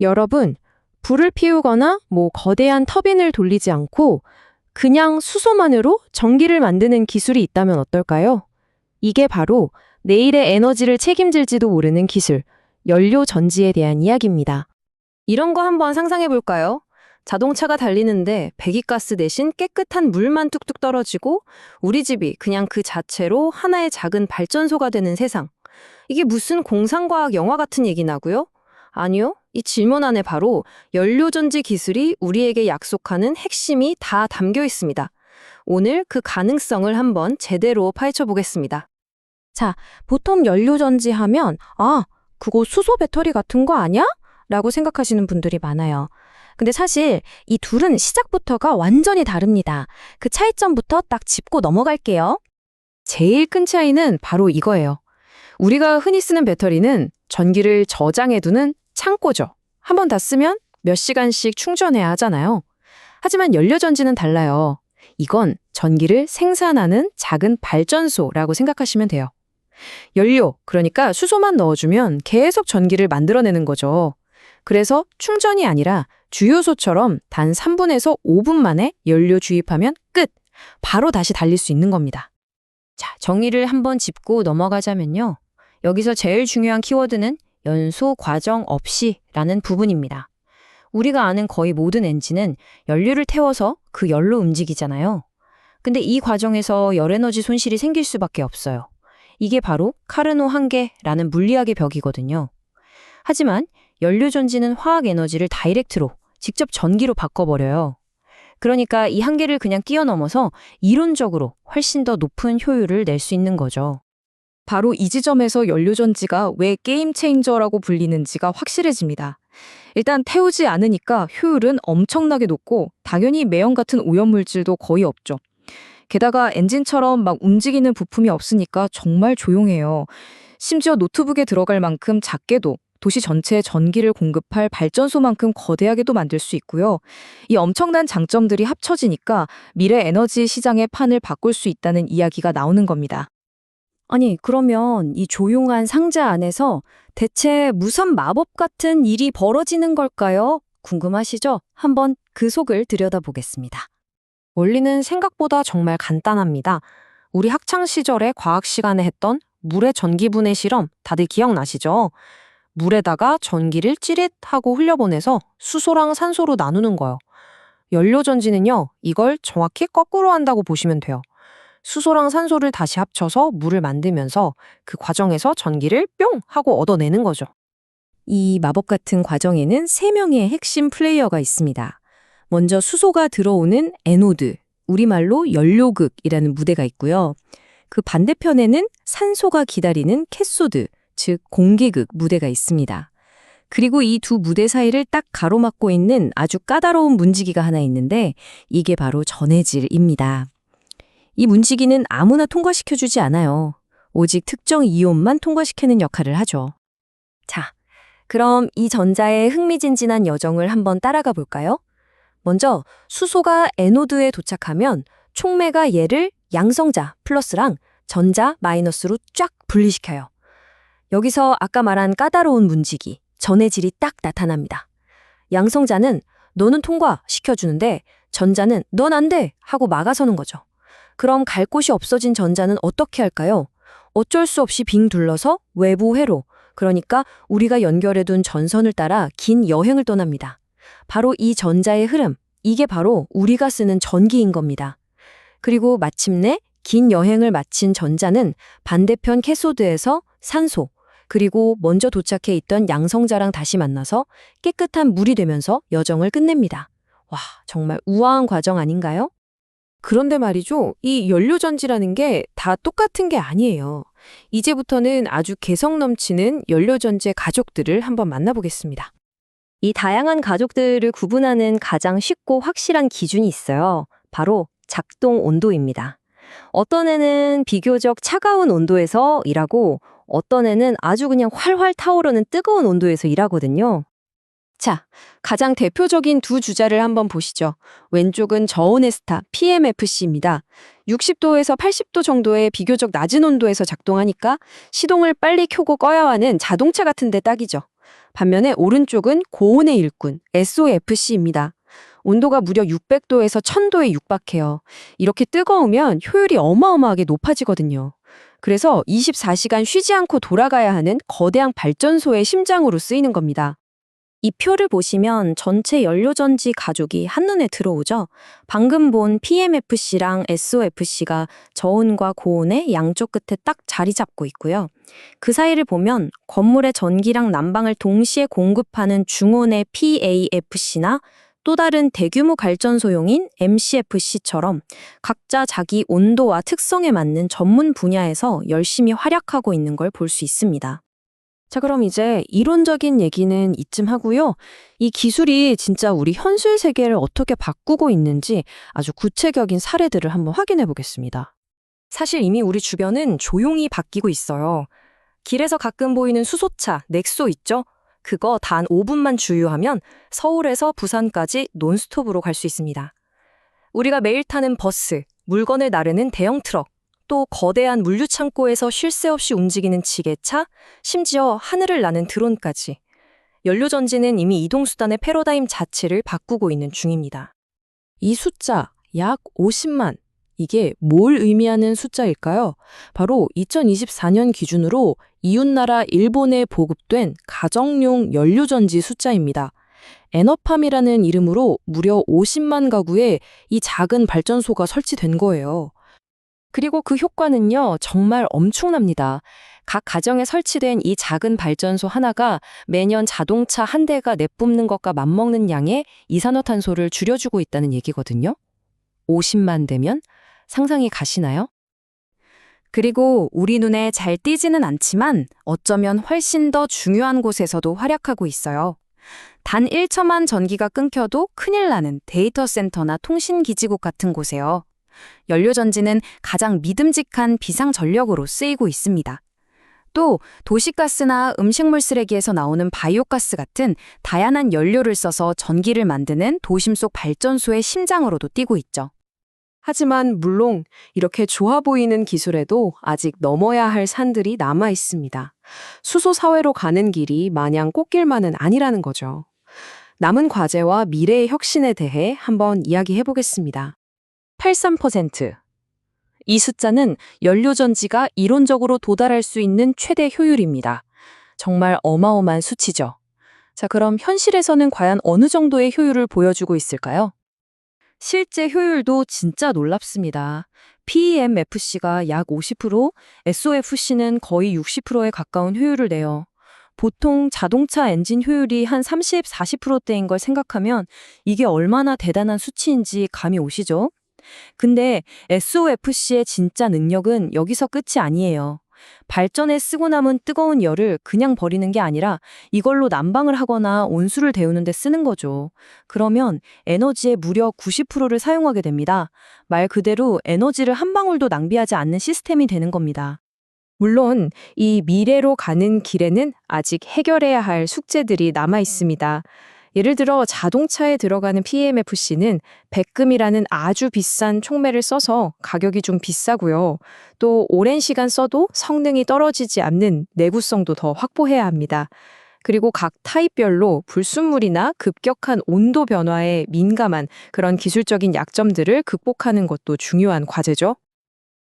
여러분, 불을 피우거나 뭐 거대한 터빈을 돌리지 않고 그냥 수소만으로 전기를 만드는 기술이 있다면 어떨까요? 이게 바로 내일의 에너지를 책임질지도 모르는 기술, 연료 전지에 대한 이야기입니다. 이런 거 한번 상상해 볼까요? 자동차가 달리는데 배기가스 대신 깨끗한 물만 뚝뚝 떨어지고 우리 집이 그냥 그 자체로 하나의 작은 발전소가 되는 세상. 이게 무슨 공상과학 영화 같은 얘기나고요? 아니요. 이 질문 안에 바로 연료전지 기술이 우리에게 약속하는 핵심이 다 담겨 있습니다. 오늘 그 가능성을 한번 제대로 파헤쳐 보겠습니다. 자, 보통 연료전지 하면, 아, 그거 수소 배터리 같은 거 아니야? 라고 생각하시는 분들이 많아요. 근데 사실 이 둘은 시작부터가 완전히 다릅니다. 그 차이점부터 딱 짚고 넘어갈게요. 제일 큰 차이는 바로 이거예요. 우리가 흔히 쓰는 배터리는 전기를 저장해두는 창고죠. 한 번 다 쓰면 몇 시간씩 충전해야 하잖아요. 하지만 연료전지는 달라요. 이건 전기를 생산하는 작은 발전소라고 생각하시면 돼요. 연료, 그러니까 수소만 넣어주면 계속 전기를 만들어내는 거죠. 그래서 충전이 아니라 주유소처럼 단 3분에서 5분 만에 연료 주입하면 끝! 바로 다시 달릴 수 있는 겁니다. 자, 정의를 한번 짚고 넘어가자면요. 여기서 제일 중요한 키워드는 연소 과정 없이 라는 부분입니다. 우리가 아는 거의 모든 엔진은 연료를 태워서 그 열로 움직이잖아요. 근데 이 과정에서 열에너지 손실이 생길 수밖에 없어요. 이게 바로 카르노 한계라는 물리학의 벽이거든요. 하지만 연료 전지는 화학 에너지를 다이렉트로 직접 전기로 바꿔버려요. 그러니까 이 한계를 그냥 뛰어넘어서 이론적으로 훨씬 더 높은 효율을 낼 수 있는 거죠. 바로 이 지점에서 연료전지가 왜 게임 체인저라고 불리는지가 확실해집니다. 일단 태우지 않으니까 효율은 엄청나게 높고 당연히 매연 같은 오염물질도 거의 없죠. 게다가 엔진처럼 막 움직이는 부품이 없으니까 정말 조용해요. 심지어 노트북에 들어갈 만큼 작게도 도시 전체에 전기를 공급할 발전소만큼 거대하게도 만들 수 있고요. 이 엄청난 장점들이 합쳐지니까 미래 에너지 시장의 판을 바꿀 수 있다는 이야기가 나오는 겁니다. 아니, 그러면 이 조용한 상자 안에서 대체 무슨 마법 같은 일이 벌어지는 걸까요? 궁금하시죠? 한번 그 속을 들여다보겠습니다. 원리는 생각보다 정말 간단합니다. 우리 학창 시절에 과학 시간에 했던 물의 전기분해 실험 다들 기억나시죠? 물에다가 전기를 찌릿하고 흘려보내서 수소랑 산소로 나누는 거요. 연료전지는요, 이걸 정확히 거꾸로 한다고 보시면 돼요. 수소랑 산소를 다시 합쳐서 물을 만들면서 그 과정에서 전기를 뿅 하고 얻어내는 거죠. 이 마법 같은 과정에는 세 명의 핵심 플레이어가 있습니다. 먼저 수소가 들어오는 에노드, 우리말로 연료극이라는 무대가 있고요. 그 반대편에는 산소가 기다리는 캐소드, 즉 공기극 무대가 있습니다. 그리고 이 두 무대 사이를 딱 가로막고 있는 아주 까다로운 문지기가 하나 있는데 이게 바로 전해질입니다. 이 문지기는 아무나 통과시켜주지 않아요. 오직 특정 이온만 통과시키는 역할을 하죠. 자, 그럼 이 전자의 흥미진진한 여정을 한번 따라가 볼까요? 먼저 수소가 에노드에 도착하면 촉매가 얘를 양성자 플러스랑 전자 마이너스로 쫙 분리시켜요. 여기서 아까 말한 까다로운 문지기, 전해질이 딱 나타납니다. 양성자는 너는 통과 시켜주는데 전자는 넌 안 돼! 하고 막아서는 거죠. 그럼 갈 곳이 없어진 전자는 어떻게 할까요? 어쩔 수 없이 빙 둘러서 외부 회로, 그러니까 우리가 연결해둔 전선을 따라 긴 여행을 떠납니다. 바로 이 전자의 흐름, 이게 바로 우리가 쓰는 전기인 겁니다. 그리고 마침내 긴 여행을 마친 전자는 반대편 캐소드에서 산소, 그리고 먼저 도착해 있던 양성자랑 다시 만나서 깨끗한 물이 되면서 여정을 끝냅니다. 와, 정말 우아한 과정 아닌가요? 그런데 말이죠. 이 연료전지라는 게 다 똑같은 게 아니에요. 이제부터는 아주 개성 넘치는 연료전지의 가족들을 한번 만나보겠습니다. 이 다양한 가족들을 구분하는 가장 쉽고 확실한 기준이 있어요. 바로 작동 온도입니다. 어떤 애는 비교적 차가운 온도에서 일하고 어떤 애는 아주 그냥 활활 타오르는 뜨거운 온도에서 일하거든요. 자, 가장 대표적인 두 주자를 한번 보시죠. 왼쪽은 저온의 스타 PMFC입니다. 60도에서 80도 정도의 비교적 낮은 온도에서 작동하니까 시동을 빨리 켜고 꺼야 하는 자동차 같은 데 딱이죠. 반면에 오른쪽은 고온의 일꾼 SOFC입니다. 온도가 무려 600도에서 1000도에 육박해요. 이렇게 뜨거우면 효율이 어마어마하게 높아지거든요. 그래서 24시간 쉬지 않고 돌아가야 하는 거대한 발전소의 심장으로 쓰이는 겁니다. 이 표를 보시면 전체 연료전지 가족이 한눈에 들어오죠. 방금 본 PMFC랑 SOFC가 저온과 고온의 양쪽 끝에 딱 자리 잡고 있고요. 그 사이를 보면 건물의 전기랑 난방을 동시에 공급하는 중온의 PAFC나 또 다른 대규모 발전 소용인 MCFC처럼 각자 자기 온도와 특성에 맞는 전문 분야에서 열심히 활약하고 있는 걸 볼 수 있습니다. 자, 그럼 이제 이론적인 얘기는 이쯤 하고요. 이 기술이 진짜 우리 현실 세계를 어떻게 바꾸고 있는지 아주 구체적인 사례들을 한번 확인해 보겠습니다. 사실 이미 우리 주변은 조용히 바뀌고 있어요. 길에서 가끔 보이는 수소차, 넥소 있죠? 그거 단 5분만 주유하면 서울에서 부산까지 논스톱으로 갈 수 있습니다. 우리가 매일 타는 버스, 물건을 나르는 대형 트럭, 또 거대한 물류 창고에서 쉴 새 없이 움직이는 지게차, 심지어 하늘을 나는 드론까지. 연료 전지는 이미 이동 수단의 패러다임 자체를 바꾸고 있는 중입니다. 이 숫자, 약 50만. 이게 뭘 의미하는 숫자일까요? 바로 2024년 기준으로 이웃나라 일본에 보급된 가정용 연료전지 숫자입니다. 에너팜이라는 이름으로 무려 50만 가구에 이 작은 발전소가 설치된 거예요. 그리고 그 효과는요, 정말 엄청납니다. 각 가정에 설치된 이 작은 발전소 하나가 매년 자동차 한 대가 내뿜는 것과 맞먹는 양의 이산화탄소를 줄여주고 있다는 얘기거든요. 50만 대면 상상이 가시나요? 그리고 우리 눈에 잘 띄지는 않지만 어쩌면 훨씬 더 중요한 곳에서도 활약하고 있어요. 단 1초만 전기가 끊겨도 큰일 나는 데이터 센터나 통신 기지국 같은 곳에요. 연료전지는 가장 믿음직한 비상 전력으로 쓰이고 있습니다. 또 도시가스나 음식물 쓰레기에서 나오는 바이오가스 같은 다양한 연료를 써서 전기를 만드는 도심 속 발전소의 심장으로도 뛰고 있죠. 하지만 물론 이렇게 좋아 보이는 기술에도 아직 넘어야 할 산들이 남아 있습니다. 수소 사회로 가는 길이 마냥 꽃길만은 아니라는 거죠. 남은 과제와 미래의 혁신에 대해 한번 이야기해 보겠습니다. 83%. 이 숫자는 연료전지가 이론적으로 도달할 수 있는 최대 효율입니다. 정말 어마어마한 수치죠. 자, 그럼 현실에서는 과연 어느 정도의 효율을 보여주고 있을까요? 실제 효율도 진짜 놀랍습니다. PEMFC가 약 50%, SOFC는 거의 60%에 가까운 효율을 내요. 보통 자동차 엔진 효율이 한 30, 40%대인 걸 생각하면 이게 얼마나 대단한 수치인지 감이 오시죠? 근데 SOFC의 진짜 능력은 여기서 끝이 아니에요. 발전에 쓰고 남은 뜨거운 열을 그냥 버리는 게 아니라 이걸로 난방을 하거나 온수를 데우는 데 쓰는 거죠. 그러면 에너지의 무려 90%를 사용하게 됩니다. 말 그대로 에너지를 한 방울도 낭비하지 않는 시스템이 되는 겁니다. 물론 이 미래로 가는 길에는 아직 해결해야 할 숙제들이 남아 있습니다. 예를 들어 자동차에 들어가는 PMFC는 백금이라는 아주 비싼 촉매를 써서 가격이 좀 비싸고요. 또 오랜 시간 써도 성능이 떨어지지 않는 내구성도 더 확보해야 합니다. 그리고 각 타입별로 불순물이나 급격한 온도 변화에 민감한 그런 기술적인 약점들을 극복하는 것도 중요한 과제죠.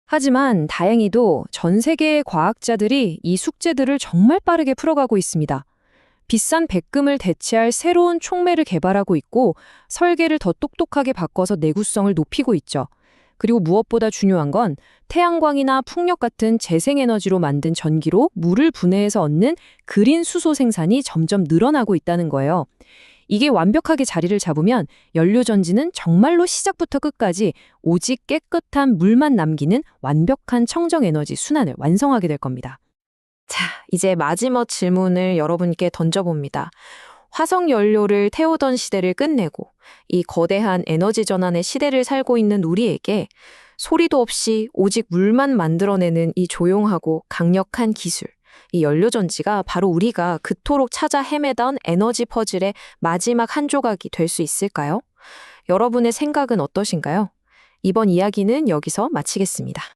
하지만 다행히도 전 세계의 과학자들이 이 숙제들을 정말 빠르게 풀어가고 있습니다. 비싼 백금을 대체할 새로운 촉매를 개발하고 있고 설계를 더 똑똑하게 바꿔서 내구성을 높이고 있죠. 그리고 무엇보다 중요한 건 태양광이나 풍력 같은 재생에너지로 만든 전기로 물을 분해해서 얻는 그린 수소 생산이 점점 늘어나고 있다는 거예요. 이게 완벽하게 자리를 잡으면 연료전지는 정말로 시작부터 끝까지 오직 깨끗한 물만 남기는 완벽한 청정에너지 순환을 완성하게 될 겁니다. 자, 이제 마지막 질문을 여러분께 던져봅니다. 화석 연료를 태우던 시대를 끝내고 이 거대한 에너지 전환의 시대를 살고 있는 우리에게 소리도 없이 오직 물만 만들어내는 이 조용하고 강력한 기술, 이 연료전지가 바로 우리가 그토록 찾아 헤매던 에너지 퍼즐의 마지막 한 조각이 될 수 있을까요? 여러분의 생각은 어떠신가요? 이번 이야기는 여기서 마치겠습니다.